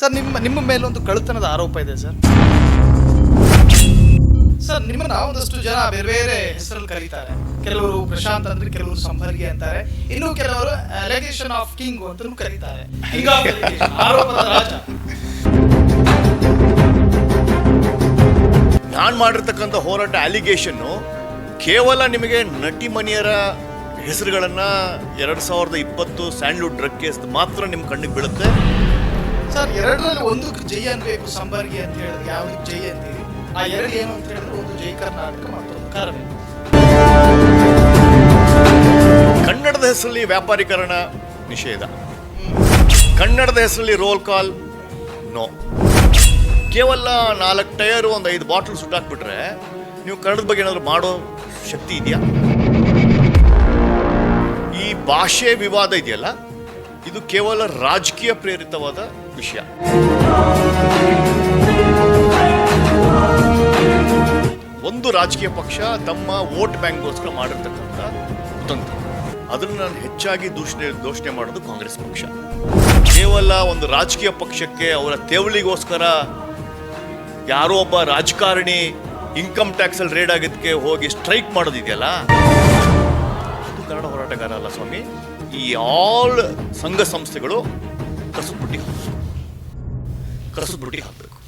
Sir, ನಿಮ್ಮ ನಿಮ್ಮ ಮೇಲೊಂದು ಕಳ್ಳತನದ ಆರೋಪ ಇದೆ ಸರ್. ಸರ್, ನಿಮ್ಮನ್ನ ಒಂದಷ್ಟು ಜನ ಬೇರೆ ಬೇರೆ ಹೆಸರಲ್ಲಿ ಕರೀತಾರೆ. ಕೆಲವರು ಪ್ರಶಾಂತ್ ಅಂದ್ರೆ ಕೆಲವರು ಸಂಭರ್ಗಿ ಅಂತಾರೆ. ಇನ್ನು ಕೆಲವರು ಅಲೆಗೇಷನ್ ಆಫ್ ಕಿಂಗ್ ಅಂತಲೂ ಕರೀತಾರೆ. ಆರೋಪದ ನಾನು ಮಾಡಿರ್ತಕ್ಕಂಥ ಹೋರಾಟ ಅಲಿಗೇಷನ್ನು ಕೇವಲ ನಿಮಗೆ ನಟಿ ಮನೆಯರ ಹೆಸರುಗಳನ್ನು ಎರಡು ಸಾವಿರದ ಇಪ್ಪತ್ತು ಸ್ಯಾಂಡ್ಲ್ವುಡ್ ಡ್ರಗ್ ಕೇಸ್ ಮಾತ್ರ ನಿಮ್ಮ ಕಣ್ಣಿಗೆ ಬೀಳುತ್ತೆ. ಸರ್ ಎರಡರಲ್ಲಿ ಒಂದಕ್ಕೆ ಜೈ ಅನ್ಬೇಕು ಸಂಬರ್ಗಿ ಅಂತ ಹೇಳಿದ್ರೆ ಯಾವ್ದಕ್ಕೆ ಜೈ ಅಂತೀರಿ? ಆ ಎರಡು ಏನು ಅಂತ ಹೇಳಿದ್ರೆ ಒಂದು ಜೈ ಕರ್ನಾಟಕ ಮತ್ತೊಂದು ಕಾರವೇ ಕನ್ನಡದ ಹೆಸರಲ್ಲಿ ವ್ಯಾಪಾರೀಕರಣ ನಿಷೇಧ. ಕನ್ನಡದ ಹೆಸರಲ್ಲಿ ರೋಲ್ ಕಾಲ್ ನೋ ಕೇವಲ ನಾಲ್ಕು ಟೈರ್ ಒಂದು ಐದು ಬಾಟಲ್ ಸುಟ್ಟಾಕ್ಬಿಟ್ರೆ ನೀವು ಕನ್ನಡದ ಬಗ್ಗೆ ಏನಾದರೂ ಮಾಡೋ ಶಕ್ತಿ ಇದೆಯಾ? ಈ ಭಾಷೆ ವಿವಾದ ಇದೆಯಲ್ಲ ಇದು ಕೇವಲ ರಾಜಕೀಯ ಪ್ರೇರಿತವಾದ ವಿಷಯ. ಒಂದು ರಾಜಕೀಯ ಪಕ್ಷ ತಮ್ಮ ವೋಟ್ ಬ್ಯಾಂಕ್ಗೋಸ್ಕರ ಮಾಡಿರ್ತಕ್ಕಂಥ ಕುತಂತ್ರ. ಅದನ್ನು ನಾನು ಹೆಚ್ಚಾಗಿ ದೂಷಣೆ, ದೋಷಣೆ ಮಾಡೋದು ಕಾಂಗ್ರೆಸ್ ಪಕ್ಷ. ಕೇವಲ ಒಂದು ರಾಜಕೀಯ ಪಕ್ಷಕ್ಕೆ ಅವರ ತೇವಳಿಗೋಸ್ಕರ ಯಾರೋ ಒಬ್ಬ ರಾಜಕಾರಣಿ ಇನ್ಕಮ್ ಟ್ಯಾಕ್ಸಲ್ಲಿ ರೇಡ್ ಆಗಿದ್ದಕ್ಕೆ ಹೋಗಿ ಸ್ಟ್ರೈಕ್ ಮಾಡೋದಿದೆಯಲ್ಲ ಅದು ಕನ್ನಡ ಹೋರಾಟಗಾರ ಅಲ್ಲ ಸ್ವಾಮಿ. ಈ ಆಲ್ ಸಂಘ ಸಂಸ್ಥೆಗಳು ಕಸಬುಟ್ಟಿ ಕಸಬುಟ್ಟಿ ಹಾಕ್ತದೆ